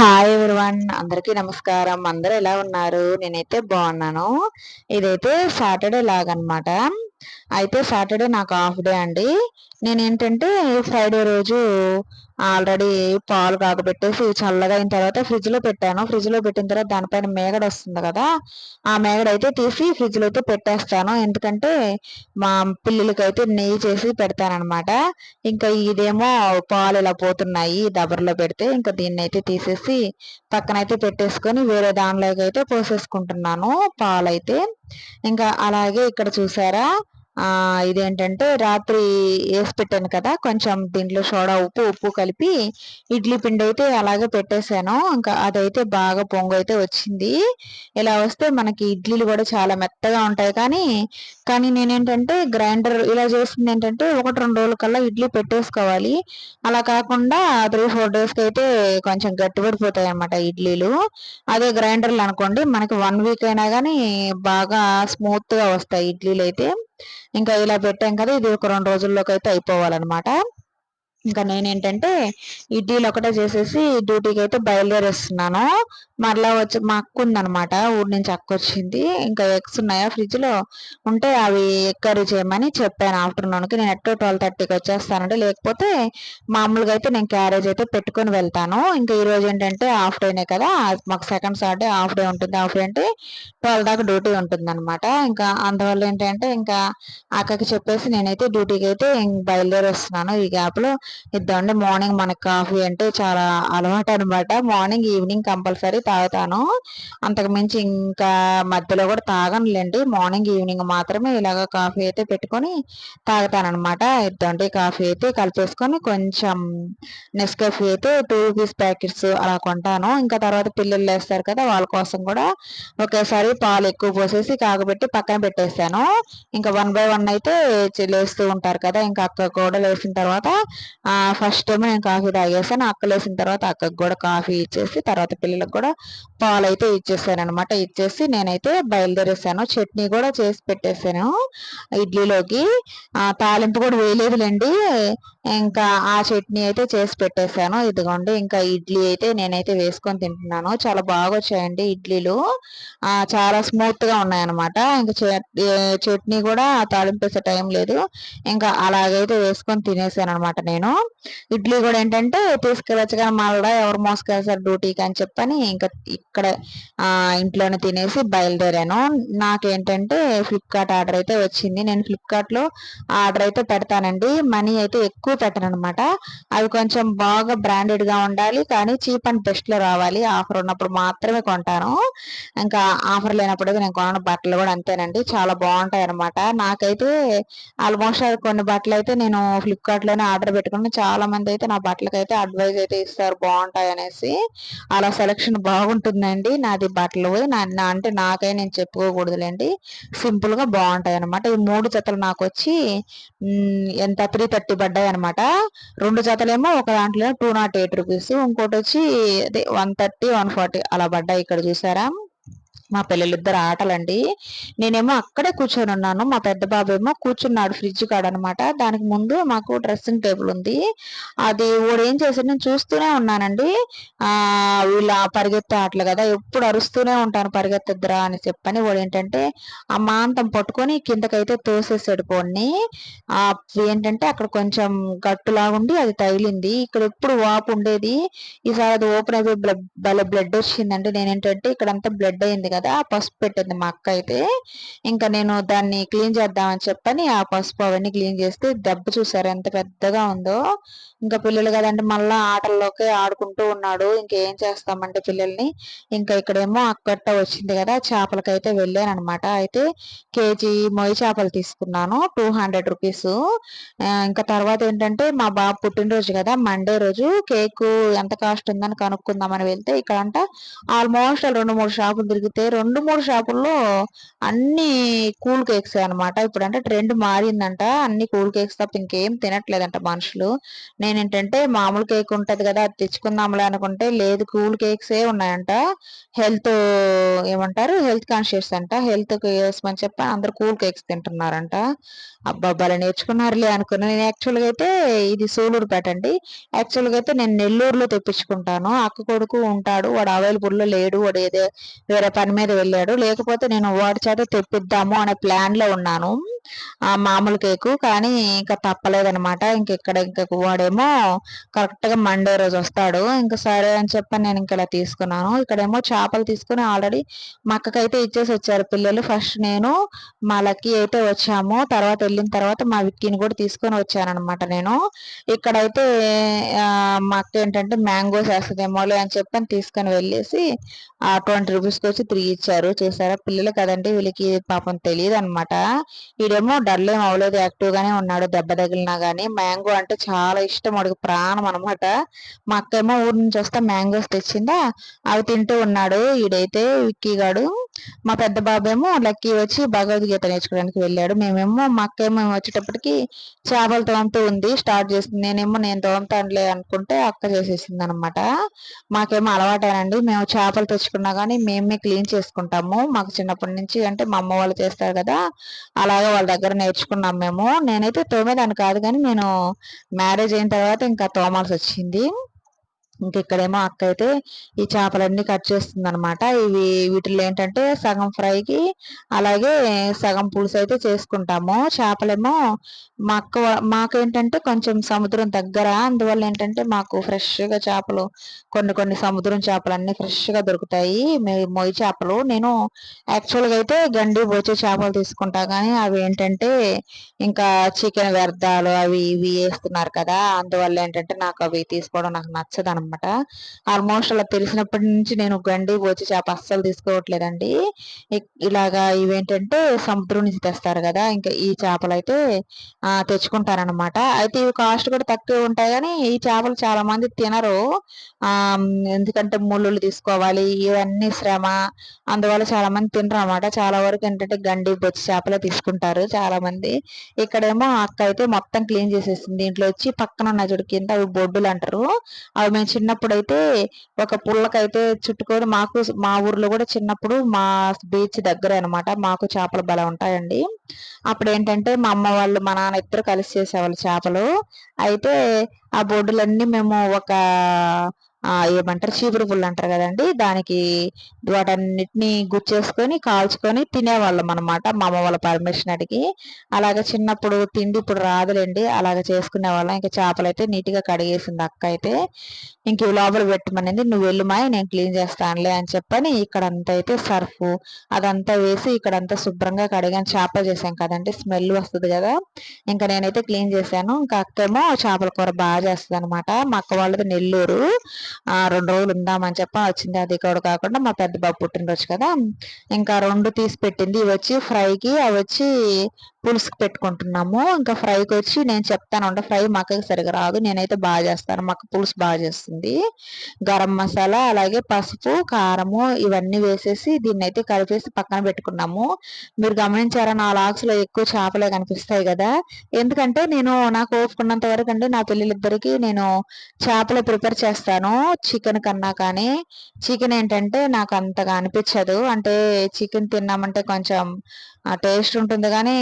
Hi everyone అందరికీ నమస్కారం. అందరూ ఎలా ఉన్నారు? నేనైతే బాగున్నాను. ఇదైతే సాటర్డే లాగనమాట. అయితే సాటర్డే నాకు హాఫ్ డే అండి. నేను ఏంటంటే ఫ్రైడే రోజు ఆల్రెడీ పాలు కాకబెట్టేసి చల్లగా అయిన తర్వాత ఫ్రిడ్జ్లో పెట్టాను. ఫ్రిడ్జ్లో పెట్టిన తర్వాత దానిపైన మేగడ వస్తుంది కదా ఆ మేగడ అయితే తీసి ఫ్రిడ్జ్లో అయితే పెట్టేస్తాను. ఎందుకంటే మా పిల్లలకి అయితే నెయ్యి చేసి పెడతానమాట ఇంకా ఇదేమో పాలు ఇలా పోతున్నాయి దబర్లో పెడితే ఇంకా దీన్ని అయితే తీసేసి పక్కనైతే పెట్టేసుకొని వేరే దానిలోకి అయితే పోసేసుకుంటున్నాను పాలైతే. ఇంకా అలాగే ఇక్కడ చూసారా ఇదేంటంటే రాత్రి వేసి పెట్టాను కదా కొంచెం దీంట్లో సోడా ఉప్పు ఉప్పు కలిపి ఇడ్లీ పిండి అయితే అలాగే పెట్టేశాను. ఇంకా అదైతే బాగా పొంగు అయితే వచ్చింది. ఇలా వస్తే మనకి ఇడ్లీలు కూడా చాలా మెత్తగా ఉంటాయి. కానీ కానీ నేనేంటంటే గ్రైండర్ ఇలా చేసింది ఏంటంటే ఒకటి రెండు రోజుల కల్లా ఇడ్లీ పెట్టేసుకోవాలి. అలా కాకుండా త్రీ ఫోర్ డేస్కి అయితే కొంచెం గట్టిపడిపోతాయి అన్నమాట ఇడ్లీలు. అదే గ్రైండర్లు అనుకోండి మనకి వన్ వీక్ అయినా కానీ బాగా స్మూత్గా వస్తాయి ఇడ్లీలు అయితే. ఇంకా ఇలా పెట్టాం కదా ఇది ఒక రెండు రోజుల్లోకి అయితే అయిపోవాలన్నమాట. ఇంకా నేనేంటంటే ఇడ్లీలు ఒకటే చేసేసి డ్యూటీకి అయితే బయలుదేరేస్తున్నాను. మరలా వచ్చి మా అక్క ఉందనమాట ఊరి నుంచి అక్క వచ్చింది ఇంకా ఎగ్స్ ఉన్నాయా ఫ్రిడ్జ్లో? ఉంటే అవి ఎక్కరీ కర్రీ చేయమని చెప్పాను ఆఫ్టర్నూన్కి. నేను ఎట్టో ట్వెల్వ్ థర్టీకి వచ్చేస్తానంటే లేకపోతే మామూలుగా అయితే నేను క్యారేజ్ అయితే పెట్టుకొని వెళ్తాను. ఇంకా ఈరోజు ఏంటంటే హాఫ్ డేనే కదా మాకు సెకండ్ సాటర్డే హాఫ్ డే ఉంటుంది. హాఫ్ డే అంటే ట్వెల్వ్ దాకా డ్యూటీ ఉంటుంది అనమాట ఇంకా అందువల్ల ఏంటంటే ఇంకా అక్కకి చెప్పేసి నేనైతే డ్యూటీకి అయితే బయలుదేరి వస్తున్నాను ఈ గ్యాప్లో. ఇద్దామండి మార్నింగ్ మనకి కాఫీ అంటే చాలా అలవాటు అనమాట మార్నింగ్ ఈవినింగ్ కంపల్సరీ తాగుతాను. అంతకుమించి ఇంకా మధ్యలో కూడా తాగనులేండి. మార్నింగ్ ఈవినింగ్ మాత్రమే ఇలాగ కాఫీ అయితే పెట్టుకొని తాగుతానమాట ఇద్దండి కాఫీ అయితే కలిపేసుకొని కొంచెం నెస్కాఫీ అయితే టూ రూపీస్ ప్యాకెట్స్ అలా కొంటాను. ఇంకా తర్వాత పిల్లలు వేస్తారు కదా వాళ్ళ కోసం కూడా ఒకేసారి పాలు ఎక్కువ పోసేసి కాగబెట్టి పక్కన పెట్టేస్తాను. ఇంకా వన్ బై వన్ అయితే లేస్తూ ఉంటారు కదా ఇంకా అక్క కూడా లేసిన తర్వాత ఫస్ట్ టైం నేను కాఫీ తాగేసాను అక్క లేసిన తర్వాత అక్కకు కూడా కాఫీ ఇచ్చేసి తర్వాత పిల్లలకు కూడా పాలు అయితే ఇచ్చేసాను అనమాట ఇచ్చేసి నేనైతే బయలుదేరేసాను. చట్నీ కూడా చేసి పెట్టేశాను ఇడ్లీలోకి. తాలింపు కూడా వేయలేదులేండి. ఇంకా ఆ చట్నీ అయితే చేసి పెట్టేశాను ఇదిగోండి ఇంకా ఇడ్లీ అయితే నేనైతే వేసుకొని తింటున్నాను. చాలా బాగా వచ్చాయండి ఇడ్లీలు. చాలా స్మూత్గా ఉన్నాయన్నమాట. ఇంకా చట్నీ కూడా తాలింపేసే టైం లేదు. ఇంకా అలాగైతే వేసుకొని తినేసాను అనమాట నేను. ఇడ్లీ కూడా ఏంటంటే తీసుకెళ్ళచ్చు కానీ మళ్ళీ ఎవరు మోసుకెళ్తారు డ్యూటీకి అని చెప్పని ఇంకా ఇక్కడ ఇంట్లోనే తినేసి బయలుదేరాను. నాకేంటంటే ఫ్లిప్కార్ట్ ఆర్డర్ అయితే వచ్చింది. నేను ఫ్లిప్కార్ట్లో ఆర్డర్ అయితే పెడతానండి. మనీ అయితే ఎక్కువ పెట్టను అనమాట అవి కొంచెం బాగా బ్రాండెడ్గా ఉండాలి కానీ చీప్ అండ్ బెస్ట్లో రావాలి. ఆఫర్ ఉన్నప్పుడు మాత్రమే కొంటాను. ఇంకా ఆఫర్ లేనప్పుడు నేను కొన్న. బట్టలు కూడా అంతేనండి. చాలా బాగుంటాయి అనమాట నాకైతే ఆల్మోస్ట్ కొన్ని బట్టలు అయితే నేను ఫ్లిప్కార్ట్లోనే ఆర్డర్ పెట్టుకుని చాలా మంది అయితే నా బట్టలకైతే అయితే అడ్వైజ్ అయితే ఇస్తారు బాగుంటాయి అనేసి అలా సెలక్షన్ బాగుంటుందండి. నాది బట్టలు నా అంటే నాకై నేను చెప్పుకోకూడదులేండి. సింపుల్గా బాగుంటాయి అనమాట ఈ మూడు జతలు నాకు వచ్చి ఎంత త్రీ థర్టీ పడ్డాయి అనమాట రెండు జతలేమో ఒక దాంట్లో టూ నాట్ ఎయిట్ రూపీస్ ఇంకోటి వచ్చి అదే వన్ థర్టీ వన్ ఫార్టీ అలా పడ్డాయి ఇక్కడ చూసారా? మా పిల్లలిద్దరు ఆటలండి. నేనేమో అక్కడే కూర్చొని ఉన్నాను. మా పెద్ద బాబు ఏమో కూర్చున్నాడు ఫ్రిడ్జ్ కాడ అనమాట దానికి ముందు మాకు డ్రెస్సింగ్ టేబుల్ ఉంది. అది వాడు ఏం చేశాడు? నేను చూస్తూనే ఉన్నానండి. ఆ వీళ్ళ పరిగెత్తే ఆటలు కదా ఎప్పుడు అరుస్తూనే ఉంటాను పరిగెత్తద్దురా అని చెప్పని వాడు ఏంటంటే ఆ మాంతం పట్టుకొని కిందకైతే తోసేసాడు పోన్ని ఆ ఏంటంటే అక్కడ కొంచెం గట్టులాగుండి అది తగిలింది. ఇక్కడ ఎప్పుడు వాపు ఉండేది. ఈసారి అది ఓపెన్ అయిపోయి బ్లడ్ బ్లడ్ వచ్చిందండి. నేనేంటంటే ఇక్కడ అంతా బ్లడ్ అయింది కదా. కదా పసుపు పెట్టింది మా అక్క అయితే ఇంకా నేను దాన్ని క్లీన్ చేద్దామని చెప్పని ఆ పసుపు అవన్నీ క్లీన్ చేస్తే దెబ్బ చూసారు ఎంత పెద్దగా ఉందో. ఇంకా పిల్లలు కదండి మళ్ళీ ఆటల్లోకి ఆడుకుంటూ ఉన్నాడు. ఇంకేం చేస్తామంటే పిల్లల్ని? ఇంకా ఇక్కడేమో అక్కట్ట వచ్చింది కదా చేపలకైతే వెళ్ళాను అనమాట అయితే కేజీ మొయ్యి చేపలు తీసుకున్నాను టూ హండ్రెడ్ రూపీస్. ఇంకా తర్వాత ఏంటంటే మా బాబు పుట్టినరోజు కదా మండే రోజు కేక్ ఎంత కాస్ట్ ఉందని కనుక్కుందామని వెళ్తే ఇక్కడ అంట ఆల్మోస్ట్ రెండు మూడు షాపులు తిరిగితే రెండు మూడు షాపుల్లో అన్ని కూల్ కేక్స్ అనమాట ఇప్పుడు అంటే ట్రెండ్ మారిందంట. అన్ని కూల్ కేక్స్ తప్ప ఇంకేం తినట్లేదంట మనుషులు. నేనేంటంటే మామూలు కేక్ ఉంటది కదా అది తెచ్చుకుందాంలే అనుకుంటే లేదు కూల్ కేక్స్ ఏ ఉన్నాయంట. హెల్త్ ఏమంటారు? హెల్త్ కాన్షియస్ అంట. హెల్త్ అని చెప్పి అందరు కూల్ కేక్స్ తింటున్నారంట. అబ్బాబ్బాలు నేర్చుకున్నారులే అనుకున్నా. నేను యాక్చువల్గా అయితే ఇది సూలూరుపేట అండి. యాక్చువల్గా అయితే నేను నెల్లూరులో తెప్పించుకుంటాను. అక్క కొడుకు ఉంటాడు వాడు అవైలబుల్లో లేడు వాడు ఏదో వేరే పని మీద వెళ్ళాడు. లేకపోతే నేను వాడి చేత తెప్పిద్దాము అనే ప్లాన్లో ఉన్నాను. మామూలు కేకు కానీ ఇంకా తప్పలేదనమాట ఇంకెక్కడ ఇంకా వాడేమో కరెక్ట్గా మండే రోజు వస్తాడు. ఇంకా సరే అని చెప్పి నేను ఇంకా ఇలా తీసుకున్నాను. ఇక్కడేమో చేపలు తీసుకుని ఆల్రెడీ మా అక్కకైతే ఇచ్చేసి వచ్చారు పిల్లలు. ఫస్ట్ నేను మా లక్కీ అయితే వచ్చాము. తర్వాత వెళ్ళిన తర్వాత మా విక్కీని కూడా తీసుకొని వచ్చానమాట నేను. ఇక్కడైతే మా అక్క ఏంటంటే మ్యాంగోస్ వేస్తుందేమోలే అని చెప్పని తీసుకొని వెళ్ళేసి ఆ ట్వంటీ రూపీస్కి వచ్చి త్రీ ఇచ్చారు. చూసారా? పిల్లలు కదండి వీళ్ళకి పాపం తెలియదు అనమాట వీడేమో డల్ ఏం అవ్వలేదు యాక్టివ్ గానే ఉన్నాడు దెబ్బ తగిలినా గానీ. మ్యాంగో అంటే చాలా ఇష్టం వాడికి ప్రాణం అనమాట. మా అక్క ఏమో ఊరి నుంచి వస్తే మ్యాంగోస్ తెచ్చిందా అవి తింటూ ఉన్నాడు. ఈడైతే విక్కీ గాడు మా పెద్ద బాబేమో లక్కీ వచ్చి భగవద్గీత నేర్చుకోవడానికి వెళ్ళాడు. మేమేమో మా అక్క ఏమో వచ్చేటప్పటికి చేపలు తోముతూ ఉంది స్టార్ట్ చేసింది. నేనేమో నేను తోముతానులే అనుకుంటే అక్క చేసేసింది అనమాట మాకేమో అలవాటేనండి. మేము చేపలు తెచ్చుకున్నా కానీ మేమే క్లీన్ చేసుకుంటాము. మాకు చిన్నప్పటి నుంచి అంటే మా అమ్మ వాళ్ళు చేస్తారు కదా అలాగే వాళ్ళ దగ్గర నేర్చుకున్నాం మేము. నేనైతే తోమేదాన్ని కాదు కానీ నేను మ్యారేజ్ అయిన తర్వాత ఇంకా తోమాల్సి వచ్చింది. ఇంకెక్కడేమో అక్క అయితే ఈ చేపలన్నీ కట్ చేస్తుంది అనమాట ఇవి వీటిలో ఏంటంటే సగం ఫ్రైకి అలాగే సగం పులుసు అయితే చేసుకుంటాము. చేపలేమో మా అక్క మాకేంటంటే కొంచెం సముద్రం దగ్గర అందువల్ల ఏంటంటే మాకు ఫ్రెష్గా చేపలు కొన్ని కొన్ని సముద్రం చేపలు అన్నీ ఫ్రెష్గా దొరుకుతాయి. మొయ్యి చేపలు. నేను యాక్చువల్గా అయితే గండి బోచే చేపలు తీసుకుంటా కానీ అవి ఏంటంటే ఇంకా చికెన్ వ్యర్థాలు అవి ఇవి వేస్తున్నారు కదా అందువల్ల ఏంటంటే నాకు అవి తీసుకోవడం నాకు నచ్చదు అనమాట ఆల్మోస్ట్ అలా తెలిసినప్పటి నుంచి నేను గండి బోచి చేప అస్సలు తీసుకోవట్లేదండి. ఇలాగా ఇవేంటంటే సముద్రం నుంచి తెస్తారు కదా ఇంకా ఈ చేపలు అయితే తెచ్చుకుంటారనమాట అయితే ఇవి కాస్ట్ కూడా తక్కువ ఉంటాయి కానీ ఈ చేపలు చాలా మంది తినరు ఎందుకంటే ముళ్ళు తీసుకోవాలి ఇవన్నీ శ్రమ. అందువల్ల చాలా మంది తినరు అనమాట చాలా వరకు ఏంటంటే గండి బొచ్చి చేపలే తీసుకుంటారు చాలా మంది ఇక్కడేమో అక్క అయితే మొత్తం క్లీన్ చేసేసింది. దీంట్లో వచ్చి పక్కన ఉన్న చూడు కింద అవి బొడ్డులు అంటారు. అవి మేము చిన్నప్పుడు అయితే ఒక పుల్లకైతే చుట్టుకొని మాకు మా ఊర్లో కూడా చిన్నప్పుడు మా బీచ్ దగ్గర అనమాట మాకు చేపలు బలం ఉంటాయండి. అప్పుడు ఏంటంటే మా అమ్మ వాళ్ళు మా నాన్న ఇద్దరు కలిసి చేసేవాళ్ళు చేపలు. అయితే ఆ బొడ్డులన్నీ మేము ఒక ఏమంటారు? చీపురు పుల్లు అంటారు కదండి. దానికి వాటన్నిటిని గుచ్చేసుకొని కాల్చుకొని తినేవాళ్ళం అనమాట మా అమ్మ వాళ్ళ పర్మిషన్ అడిగి. అలాగే చిన్నప్పుడు తిండి ఇప్పుడు రాదులేండి. అలాగే చేసుకునే వాళ్ళం ఇంకా చేపలు అయితే నీట్గా కడిగేసింది అక్క అయితే. ఇంక లోపల పెట్టమనింది నువ్వు వెళ్ళుమాయి నేను క్లీన్ చేస్తానులే అని చెప్పని ఇక్కడంతా అయితే సర్ఫ్. అదంతా వేసి ఇక్కడ అంతా శుభ్రంగా కడిగాను చేప చేశాం కదండి. స్మెల్ వస్తుంది కదా. ఇంకా నేనైతే క్లీన్ చేశాను. ఇంకా అక్కేమో చేపల కూర బాగా చేస్తుంది అనమాట మా అక్క వాళ్ళది నెల్లూరు. రెండు రోజులు ఉందామని చెప్ప వచ్చింది అది కూడా కాకుండా మా పెద్ద బాబు పుట్టినరోజు కదా. ఇంకా రెండు తీసి పెట్టింది. ఇవి వచ్చి ఫ్రైకి అవి వచ్చి పులుసుకి పెట్టుకుంటున్నాము. ఇంకా ఫ్రైకి వచ్చి నేను చెప్తాను అంటే ఫ్రై మక్కకి సరిగా రాదు. నేనైతే బాగా చేస్తాను. మక్క పులుసు బాగా చేస్తుంది. గరం మసాలా అలాగే పసుపు కారము ఇవన్నీ వేసేసి దీన్ని అయితే కలిపేసి పక్కన పెట్టుకున్నాము. మీరు గమనించారా నా లాక్స్లో ఎక్కువ చేపలే కనిపిస్తాయి కదా. ఎందుకంటే నేను నాకు ఓపుకున్నంత వరకు అండి నా పిల్లలిద్దరికీ నేను చేపలు ప్రిపేర్ చేస్తాను. చికెన్ కన్నా కానీ చికెన్ ఏంటంటే నాకు అంతగా అనిపించదు. అంటే చికెన్ తిన్నామంటే కొంచెం టేస్ట్ ఉంటుంది కానీ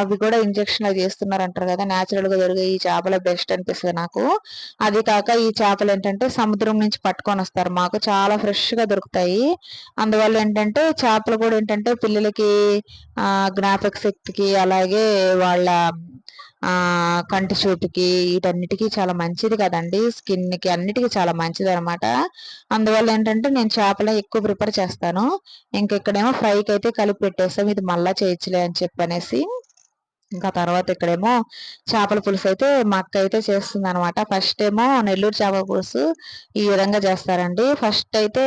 అవి కూడా ఇంజక్షన్లు చేస్తున్నారు అంటారు కదా న్యాచురల్గా దొరికే ఈ చేపల బెస్ట్ అనిపిస్తుంది నాకు. అది కాక ఈ చేపలు ఏంటంటే సముద్రం నుంచి పట్టుకొని వస్తారు. మాకు చాలా ఫ్రెష్గా దొరుకుతాయి. అందువల్ల ఏంటంటే చేపలు కూడా ఏంటంటే పిల్లలకి జ్ఞాపక శక్తికి అలాగే వాళ్ళ కంటి చూపుకి వీటన్నిటికీ చాలా మంచిది కదండి. స్కిన్కి అన్నిటికీ చాలా మంచిది అనమాట అందువల్ల ఏంటంటే నేను చేపలే ఎక్కువ ప్రిపేర్ చేస్తాను. ఇంకెక్కడేమో ఫ్రైకి అయితే కలిపి పెట్టేస్తాం. ఇది మళ్ళా చేయొచ్చులే అని చెప్పనేసి. ఇంకా తర్వాత ఇక్కడేమో చేపల పులుసు అయితే మా అక్క అయితే చేస్తుంది అనమాట ఫస్ట్ ఏమో నెల్లూరు చేపల పులుసు ఈ విధంగా చేస్తారండి. ఫస్ట్ అయితే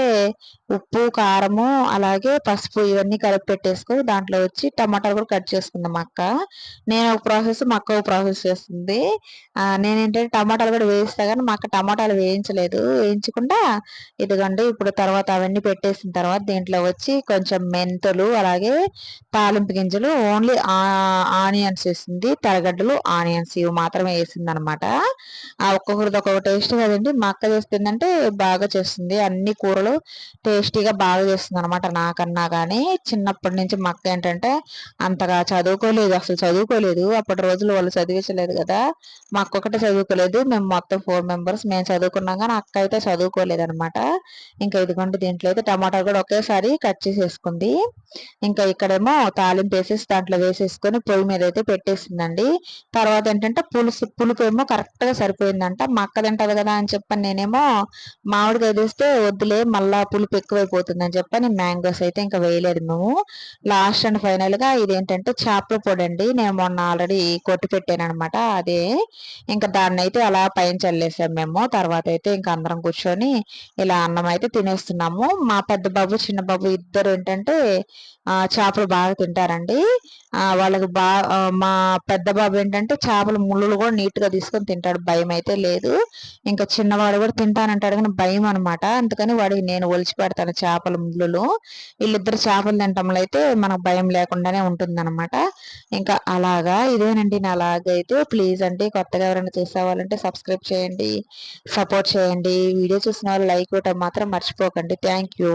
ఉప్పు కారము అలాగే పసుపు ఇవన్నీ కలిపి పెట్టేసుకొని దాంట్లో వచ్చి టమాటాలు కూడా కట్ చేసుకుందాం అక్క. నేను ఒక ప్రాసెస్ మా అక్క ఒక ప్రాసెస్ చేస్తుంది. నేనేంటంటే టమాటాలు కూడా వేయిస్తా కానీ మా అక్క టమాటాలు వేయించలేదు. వేయించకుండా ఇదిగండి ఇప్పుడు తర్వాత అవన్నీ పెట్టేసిన తర్వాత దీంట్లో వచ్చి కొంచెం మెంతులు అలాగే తాలింపు గింజలు ఓన్లీ ఆనియన్స్ వేసింది తరగడ్డలు ఆనియన్స్ ఇవి మాత్రమే వేసింది అనమాట ఒక్కొక్కరిది ఒక్కొక్క టేస్ట్ కదండి. మా అక్క చేస్తుందంటే బాగా చేస్తుంది. అన్ని కూరలు టేస్టీగా బాగా చేస్తుంది అనమాట నాకన్నా కానీ చిన్నప్పటి నుంచి మా అక్క ఏంటంటే అంతగా చదువుకోలేదు అసలు చదువుకోలేదు. అప్పటి రోజులు వాళ్ళు చదివించలేదు కదా. మా అక్క ఒకటే చదువుకోలేదు. మేము మొత్తం ఫోర్ మెంబర్స్ మేము చదువుకున్నాం కానీ అక్క అయితే చదువుకోలేదు అనమాట ఇంకా ఇదిగోండి దీంట్లో అయితే టమాటా కూడా ఒకేసారి కట్ చేసేసుకుంది. ఇంకా ఇక్కడేమో తాలింపు వేసేసి దాంట్లో వేసేసుకొని పొయ్యి మీద అయితే పెట్టేసిందండి. తర్వాత ఏంటంటే పులుసు పులుపు ఏమో కరెక్ట్గా సరిపోయిందంట. మా అక్క తింటది కదా అని చెప్పని నేనేమో మామిడికాయ వేస్తే వద్దులే మళ్ళా పులుపు ఎక్కువైపోతుందని అని చెప్పని మ్యాంగోస్ అయితే ఇంకా వేయలేదు మేము. లాస్ట్ అండ్ ఫైనల్గా ఇదేంటంటే చేపల పొడి అండి నేను మొన్న ఆల్రెడీ కొట్టి పెట్టాను అనమాట అదే. ఇంకా దాన్ని అయితే అలా పైన చల్లేసాం మేము. తర్వాత అయితే ఇంకా అందరం కూర్చొని ఇలా అన్నం అయితే తినేస్తున్నాము. మా పెద్ద బాబు చిన్న బాబు ఇద్దరు ఏంటంటే చేపలు బాగా తింటారండి. వాళ్ళకి బాగా మా పెద్ద బాబు ఏంటంటే చేపల ముళ్ళులు కూడా నీట్గా తీసుకొని తింటాడు. భయం అయితే లేదు. ఇంకా చిన్నవాడు కూడా తింటానంటాడు కానీ భయం అనమాట అందుకని వాడికి నేను ఒలిచి పెడతాను చేపల ముళ్ళులు. వీళ్ళిద్దరు చేపలు తింటంలో అయితే మనకు భయం లేకుండానే ఉంటుందన్నమాట. ఇంకా అలాగా ఇదేనండి నా అలాగైతే ప్లీజ్ అండి కొత్తగా ఎవరైనా చూసేవాళ్ళంటే సబ్స్క్రైబ్ చేయండి సపోర్ట్ చేయండి. వీడియో చూసిన వాళ్ళు లైక్ ఇవ్వటం మాత్రం మర్చిపోకండి. Thank you.